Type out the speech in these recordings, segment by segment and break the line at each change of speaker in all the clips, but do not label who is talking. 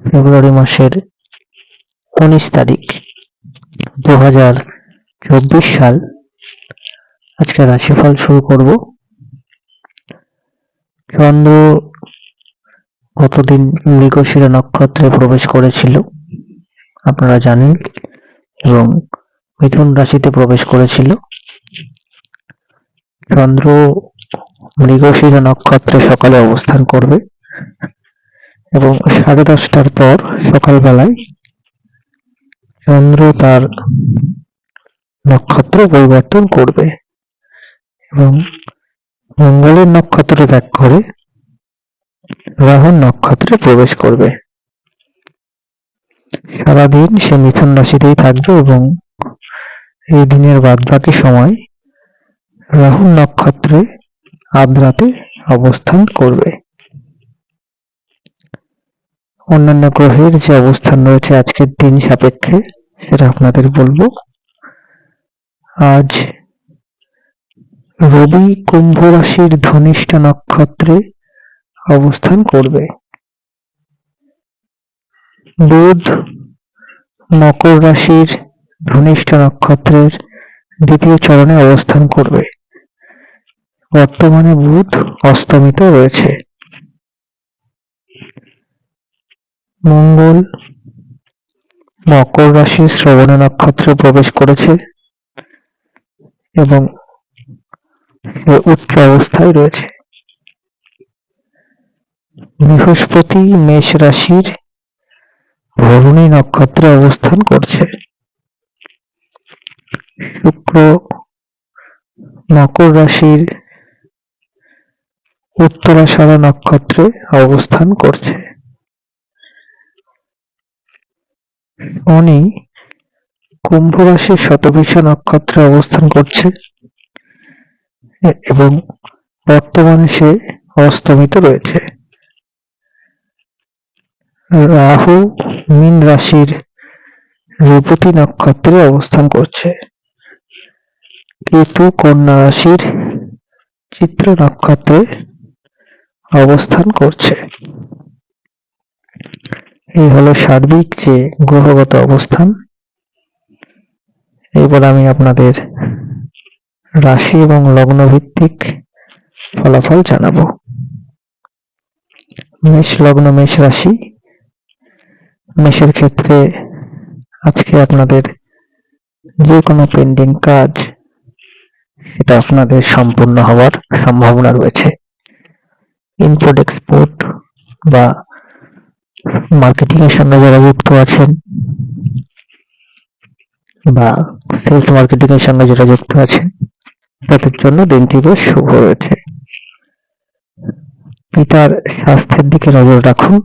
ফেব্রুয়ারি মাসের উনিশ তারিখ দু হাজার চব্বিশ সাল। আজকে রাশিফল শুরু করব। চন্দ্র গতদিন মৃগশিরা নক্ষত্রে প্রবেশ করেছিল, আপনারা জানেন, এবং মিথুন রাশিতে প্রবেশ করেছিল। চন্দ্র মৃগশিরা নক্ষত্রে সকালে অবস্থান করবে। এবং সাড়ে দশটার পর সকালবেলায় চন্দ্র তার নক্ষত্র পরিবর্তন করবে এবং মঙ্গলের নক্ষত্র ত্যাগ করে রাহুর নক্ষত্রে প্রবেশ করবে। সারাদিন সে মিথুন রাশিতেই থাকবে এবং এই দিনের বাদবাকি সময় রাহু নক্ষত্রে আদ্রাতে অবস্থান করবে। অন্যান্য গ্রহের যে অবস্থান রয়েছে আজকের দিন সাপেক্ষে, সেটা আপনাদের বলব। আজ রবি কুম্ভ রাশির ধনিষ্ঠ নক্ষত্রে অবস্থান করবে। বুধ মকর রাশির ধনিষ্ঠ নক্ষত্রের দ্বিতীয় চরণে অবস্থান করবে। বর্তমানে বুধ অস্তমিত রয়েছে। মঙ্গল মকর রাশি শ্রবণ নক্ষত্রে প্রবেশ করেছে এবং উচ্চ অবস্থায় রয়েছে। বৃহস্পতি মেষ রাশির ভরণী নক্ষত্রে অবস্থান করছে। শুক্র মকর রাশির উত্তরাষাঢ়া নক্ষত্রে অবস্থান করছে। শনি কুম্ভ রাশির শতভিষা নক্ষত্রে অবস্থান করছে এবং বর্তমানে সে অস্তমিত রয়েছে। রাহু মীন রাশির রেবতী নক্ষত্রে অবস্থান করছে। কেতু কন্যা রাশির চিত্র নক্ষত্রে অবস্থান করছে। এই হলো সার্বিক যে গ্রহগত অবস্থান। এবার আমি আপনাদের রাশি এবং লগ্ন ভিত্তিক ফলাফল জানাব। মেষ লগ্ন, মেষ রাশি। মেষের ক্ষেত্রে আজকে আপনাদের যে কোনো পেন্ডিং কাজ, সেটা আপনাদের সম্পূর্ণ হওয়ার সম্ভাবনা রয়েছে। ইম্পোর্ট এক্সপোর্ট বা মার্কেটিং এর সঙ্গে যারা যুক্ত আছেন বা সেলস মার্কেটিং এর সঙ্গে যারা যুক্ত আছেন, তাদের জন্য দিনটি বেশ শুভ রয়েছে। পিতার স্বাস্থ্যের দিকে নজর রাখুন।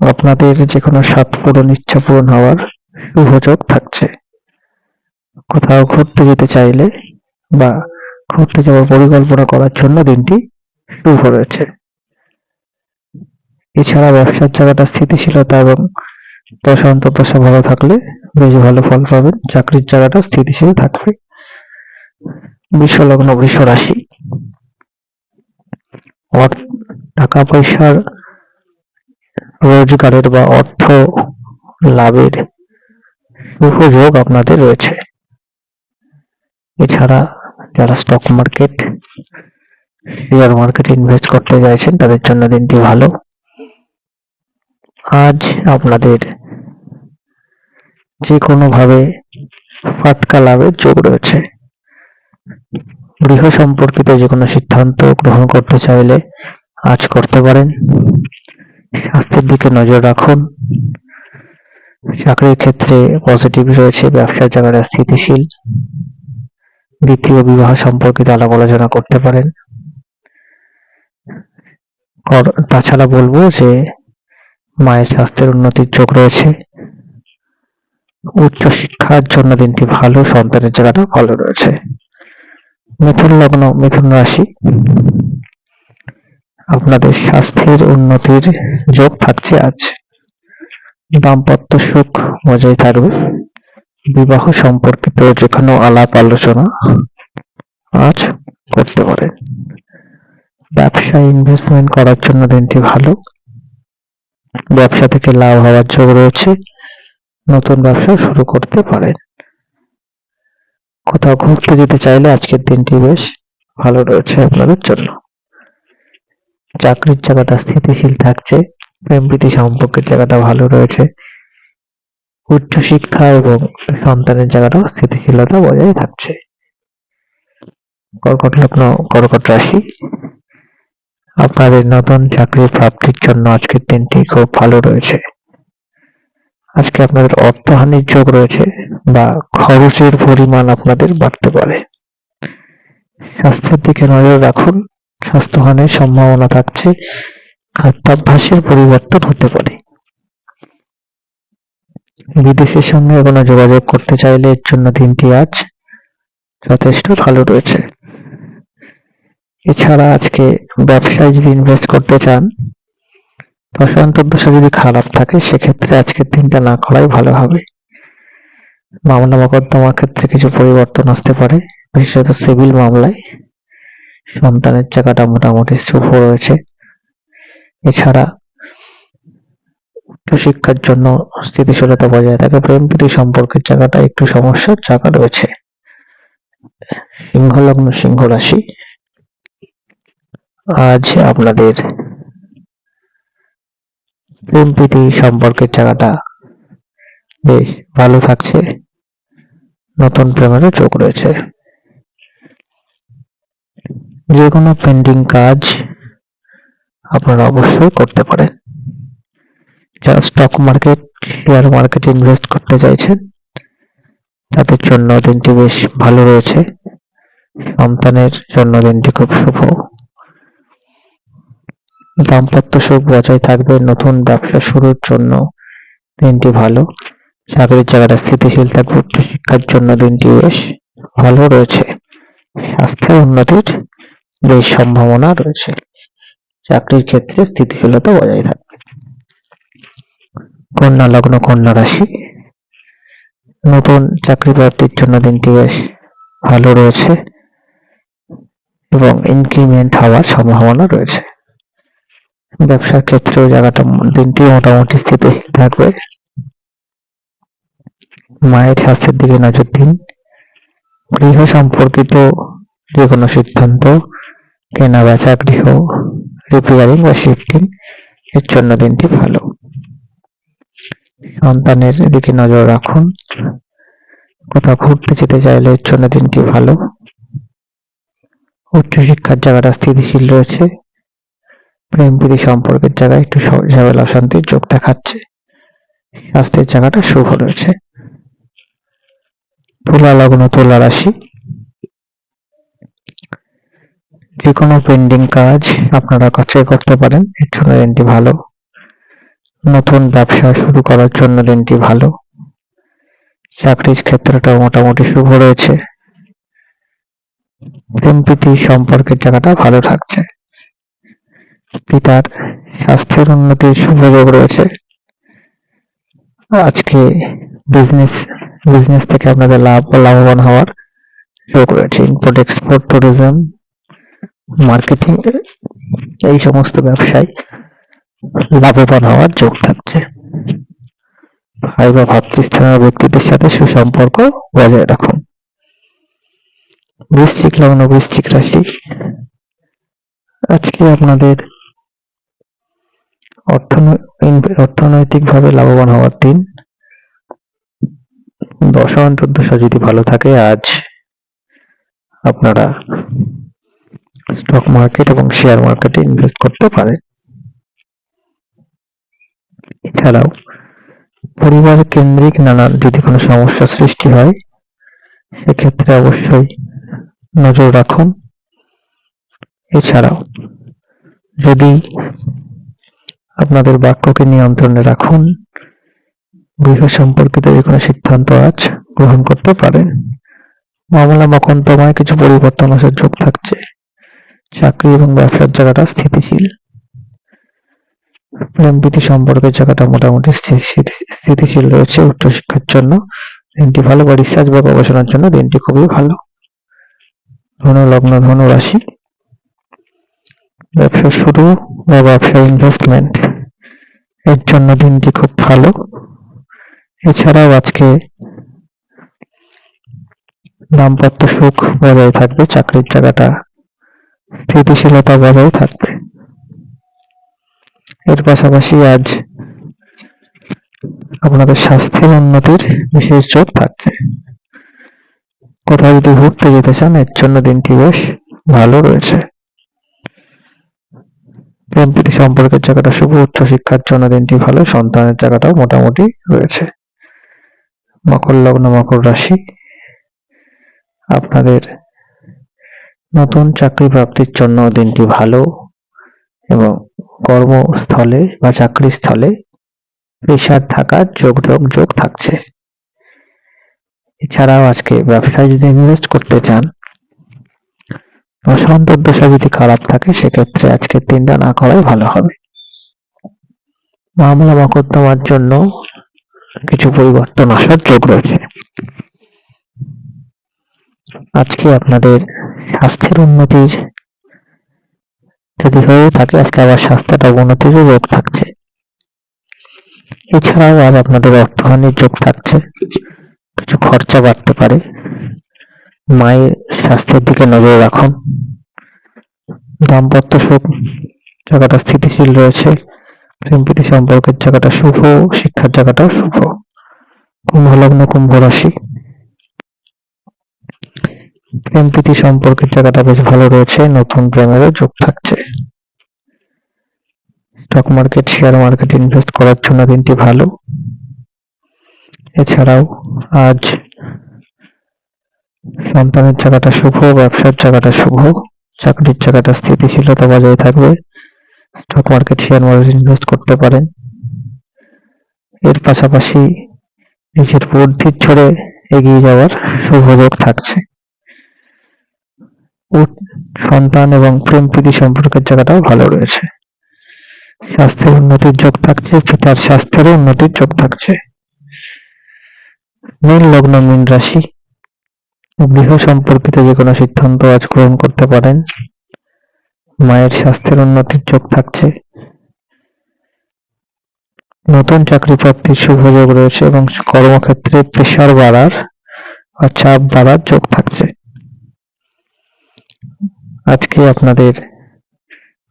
আপনাদের যে কোনো স্বাদ পূরণ, ইচ্ছা পূরণ হওয়ার সুযোগ থাকছে। কোথাও ঘুরতে যেতে চাইলে বা ঘুরতে যাওয়ার পরিকল্পনা করার জন্য দিনটি শুভ রয়েছে। এছাড়া ব্যবসার জায়গাটা স্থিতিশীলতা এবং প্রশান্ত দশা ভালো থাকলে বেশ ভালো ফল পাবেন। চাকরির জায়গাটা স্থিতিশীল থাকবে। বিশ্বলগ্ন বৃষ রাশি। টাকা পয়সার রোজগারের বা অর্থ লাভের শুভ যোগ আপনাদের রয়েছে। এছাড়া যারা স্টক মার্কেট শেয়ার মার্কেটে ইনভেস্ট করতে চাইছেন, তাদের জন্য দিনটি ভালো। আজ আপনাদের যে কোনো ভাবে ফাটকা লাভের যোগ রয়েছে। গৃহ সম্পর্কিত যে কোনো সিদ্ধান্ত গ্রহণ করতে চাইলে আজ করতে পারেন। স্বাস্থ্যের দিকে নজর রাখুন। চাকরির ক্ষেত্রে পজিটিভ রয়েছে, ব্যবসার জায়গাটা স্থিতিশীল। দ্বিতীয় বিবাহ সম্পর্কিত আলাপ আলোচনা করতে পারেন। তাছাড়া বলব যে মায়ের স্বাস্থ্যের উন্নতির যোগ রয়েছে। উচ্চ শিক্ষার জন্য দিনটি ভালো, সন্তানের জায়গাটা ভালো রয়েছে। মিথুন লগ্ন, মিথুন রাশি। আপনাদের স্বাস্থ্যের উন্নতির যোগ থাকছে আজ। দাম্পত্য সুখ বজায় থাকবে বিবাহ সম্পর্কিত যে কোনো আলাপ, আলোচনা আজ করতে পারেন। ব্যবসা ইনভেস্টমেন্ট করার জন্য দিনটি ভালো। ব্যবসা থেকে লাভ হওয়ার যোগ রয়েছে। নতুন ব্যবসা শুরু করতে পারেন। কোথাও ঘুরতে যেতে চাইলে আজকের দিনটি বেশ ভালো রয়েছে আপনাদের জন্য। চাকরির জায়গাটা স্থিতিশীল থাকছে প্রেম প্রীতি সম্পর্কের জায়গাটা ভালো রয়েছে। উচ্চ শিক্ষা এবং সন্তানের জায়গাটাও স্থিতিশীলতা বজায় থাকছে। কর্কট লগ্ন, কর্কট রাশি আপনাদের নতুন চাকরি প্রাপ্তির জন্য আজকের দিনটি খুব ভালো রয়েছে। আজকে আপনাদের অর্থহানির যোগ রয়েছে বা খরচের পরিমাণ আপনাদের বাড়তে পারে। স্বাস্থ্যের দিকে নজর রাখুন, স্বাস্থ্যহানির সম্ভাবনা থাকছে, খাদ্যাভ্যাসের পরিবর্তন হতে পারে। বিদেশের সঙ্গে কোনো যোগাযোগ করতে চাইলে এর জন্য দিনটি আজ যথেষ্ট ভালো রয়েছে। এছাড়া আজকে ব্যবসায় যদি ইনভেস্ট করতে চান দশা অন্তর্দশা যদি খারাপ থাকে, সেক্ষেত্রে আজকের দিনটা না করাই ভালো হবে। মামলা মোকদ্দমার ক্ষেত্রে কিছু পরিবর্তন আসতে পারে, বিশেষত সিভিল মামলায়। সন্তানের জায়গাটা মোটামুটি শুভ রয়েছে। এছাড়া উচ্চশিক্ষার জন্য স্থিতিশীলতা বজায় থাকে, প্রেম প্রীতি সম্পর্কের জায়গাটা একটু সমস্যার জায়গা রয়েছে। সিংহ লগ্ন সিংহ রাশি আজ আপনাদের প্রেম প্রীতি সম্পর্কের জায়গাটা বেশ ভালো থাকছে। নতুন প্রেমেরও যোগ রয়েছে। যে কোনো পেন্ডিং কাজ আপনারা অবশ্যই করতে পারেন। যারা স্টক মার্কেট শেয়ার মার্কেটে ইনভেস্ট করতে চাইছেন, তাদের জন্য দিনটি বেশ ভালো রয়েছে। সন্তানের জন্য দিনটি খুব শুভ। দাম্পত্য সুখ বজায় থাকবে নতুন ব্যবসা শুরুর জন্য। দিনটি ভালো। চাকরির জায়গাটা স্থিতিশীল থাকবে উচ্চশিক্ষার জন্য দিনটি বেশ ভালো রয়েছে। স্বাস্থ্যের উন্নতির বেশ সম্ভাবনা রয়েছে। চাকরির ক্ষেত্রে স্থিতিশীলতা বজায় থাকবে। কন্যা লগ্ন, কন্যা রাশি। নতুন চাকরি প্রাপ্তির জন্য দিনটি বেশ ভালো রয়েছে এবং ইনক্রিমেন্ট হওয়ার সম্ভাবনা রয়েছে। ব্যবসার ক্ষেত্রেও জায়গাটা দিনটি মোটামুটি স্থিতিশীল থাকবে। মায়ের স্বাস্থ্যের দিকে নজর দিন। গৃহ সম্পর্কিত যে কোনো সিদ্ধান্ত, কেনা বেচা গৃহ রিপেয়ারিং বা শিফটিং এর জন্য দিনটি ভালো। সন্তানের দিকে নজর রাখুন। কোথাও ঘুরতে যেতে চাইলে এর জন্য দিনটি ভালো। উচ্চশিক্ষার জায়গাটা স্থিতিশীল রয়েছে। প্রেম প্রীতি সম্পর্কের জায়গায় একটু ঝামেলা, অশান্তির যোগ দেখাচ্ছে। স্বাস্থ্যের জায়গাটা শুভ রয়েছে। তুলা লগ্ন, তুলা রাশি। যে কোনো পেন্ডিং কাজ আপনারা কাছে করতে পারেন। এর জন্য দিনটি ভালো। নতুন ব্যবসা শুরু করার জন্য দিনটি ভালো। চাকরির ক্ষেত্রটা মোটামুটি শুভ রয়েছে। প্রেম প্রীতি সম্পর্কের জায়গাটা ভালো থাকছে। পিতার স্বাস্থ্যের উন্নতির সুযোগ রয়েছে। আজকে বিজনেস বিজনেস থেকে আপনাদের লাভ ও লাভবান হওয়ার যোগ রয়েছে ইম্পোর্ট এক্সপোর্ট ট্যুরিজম মার্কেটিং এই সমস্ত ব্যবসায় লাভবান হওয়ার যোগ থাকছে। ভাই বা ভাতৃস্থানীয় ব্যক্তিদের সাথে সুসম্পর্ক বজায় রাখুন। বৃশ্চিক লগ্ন, বৃশ্চিক রাশি। আজকে আপনাদের অর্থনৈতিক ভাবে লাভবান হওয়ার দিন। দশা অন্তর্দশা যদি ভালো থাকে, আজ আপনারা স্টক মার্কেট এবং শেয়ার মার্কেটে ইনভেস্ট করতে পারেন। এছাড়াও পরিবার কেন্দ্রিক নানান যদি কোনো সমস্যা সৃষ্টি হয়, সেক্ষেত্রে অবশ্যই নজর রাখুন। এছাড়াও যদি আপনাদের বাক্যকে নিয়ন্ত্রণে রাখুন। গৃহ সম্পর্কিত যে কোনো সিদ্ধান্ত আজ গ্রহণ করতে পারেন। মামলা মকন্তমায় কিছু পরিবর্তন আসার যোগ থাকছে। চাকরি এবং ব্যবসার জায়গাটা স্থিতিশীল। প্রেম প্রীতি সম্পর্কের জায়গাটা মোটামুটি স্থিতিশীল রয়েছে উচ্চশিক্ষার জন্য। দিনটি ভালো বা রিসার্চ বা গবেষণার জন্য দিনটি খুবই ভালো। ধনু, লগ্ন, ধনু, রাশি। ব্যবসা শুরু বা ব্যবসা ইনভেস্টমেন্ট এর জন্য দিনটি খুব ভালো। এছাড়াও আজকে দাম্পত্য সুখ বজায় থাকবে, চাকরির জায়গাটা স্থিতিশীলতা বজায় থাকবে। এর পাশাপাশি আজ আপনাদের স্বাস্থ্যের উন্নতির বিশেষ যোগ থাকবে কোথাও যদি ঘুরতে যেতে চান, এর জন্য দিনটি বেশ ভালো রয়েছে। প্রেম সম্পর্কের জায়গাটা শুভ উচ্চশিক্ষার জন্য দিনটি ভালো, সন্তানের জায়গাটাও মোটামুটি রয়েছে। মকর লগ্ন, মকর রাশি, আপনাদের নতুন চাকরি প্রাপ্তির জন্য দিনটি ভালো এবং কর্মস্থলে বা চাকরিস্থলে প্রেশার থাকার যোগ যোগ থাকছে। এছাড়াও আজকে ব্যবসায় যদি ইনভেস্ট করতে চান দশা যদি খারাপ থাকে, সেক্ষেত্রে আজকের দিনটা না করাই ভালো হবে। মামলা মকদ্দমার জন্য কিছু পরিবর্তন আসার যোগ রয়েছে। আজকে আপনাদের স্বাস্থ্যের উন্নতির যদি হয়ে থাকে, আজকে আবার স্বাস্থ্যটা অবনতিরও যোগ থাকছে। এছাড়াও আজ আপনাদের অর্থহানির যোগ থাকছে। কিছু খরচা বাড়তে পারে। মায়ের স্বাস্থ্যের দিকে নজর রাখুন। দাম্পত্য সুখ জায়গাটা স্থিতিশীল রয়েছে। প্রেম প্রীতি সম্পর্কের জায়গাটা শুভ, শিক্ষার জায়গাটাও শুভ। কুম্ভ লগ্ন কুম্ভ রাশি প্রেম প্রীতি সম্পর্কের জায়গাটা বেশ ভালো রয়েছে, নতুন প্রেমেরও যোগ থাকছে। Stock market share market invest করার জন্য দিনটি ভালো। এছাড়াও আজ সন্তানের জায়গাটা শুভ, ব্যবসার জায়গাটা শুভ। চাকরির জায়গাটা স্থিতিশীলতা বজায় থাকবে। Stock market share market invest করতে পারেন। এর পাশাপাশি নিজের বুদ্ধির ছড়ে এগিয়ে যাওয়ার শুভ যোগ থাকছে সন্তান এবং প্রেম প্রীতি সম্পর্কের জায়গাটাও ভালো রয়েছে। স্বাস্থ্যের উন্নতির যোগ থাকছে, পিতার স্বাস্থ্যেরও উন্নতির যোগ থাকছে। মীন লগ্ন, মীন রাশি গৃহ সম্পর্কিত যে কোনো সিদ্ধান্ত আজ গ্রহণ করতে পারেন। মায়ের স্বাস্থ্যের উন্নতির যোগ থাকছে। নতুন চাকরি প্রাপ্তির শুভ যোগ রয়েছে এবং কর্মক্ষেত্রে প্রেশার বাড়ার বা চাপ বাড়ার যোগ থাকছে। আজকে আপনাদের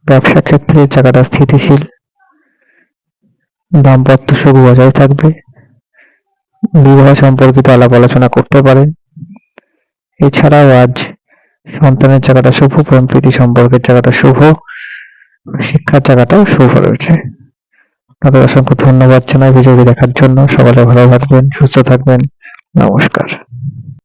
ব্যবসা ক্ষেত্রে জায়গাটা স্থিতিশীল, দাম্পত্য সুখ বজায় থাকবে। বিবাহ সম্পর্কিত আলাপ আলোচনা করতে পারেন। এছাড়াও আজ সন্তানের জায়গাটা শুভ প্রেম প্রীতি সম্পর্কের জায়গাটা শুভ, শিক্ষার জায়গাটাও শুভ রয়েছে। আপনাদের অসংখ্য ধন্যবাদ জানাই ভিডিওটি দেখার জন্য। সকালে ভালো থাকবেন, সুস্থ থাকবেন। নমস্কার।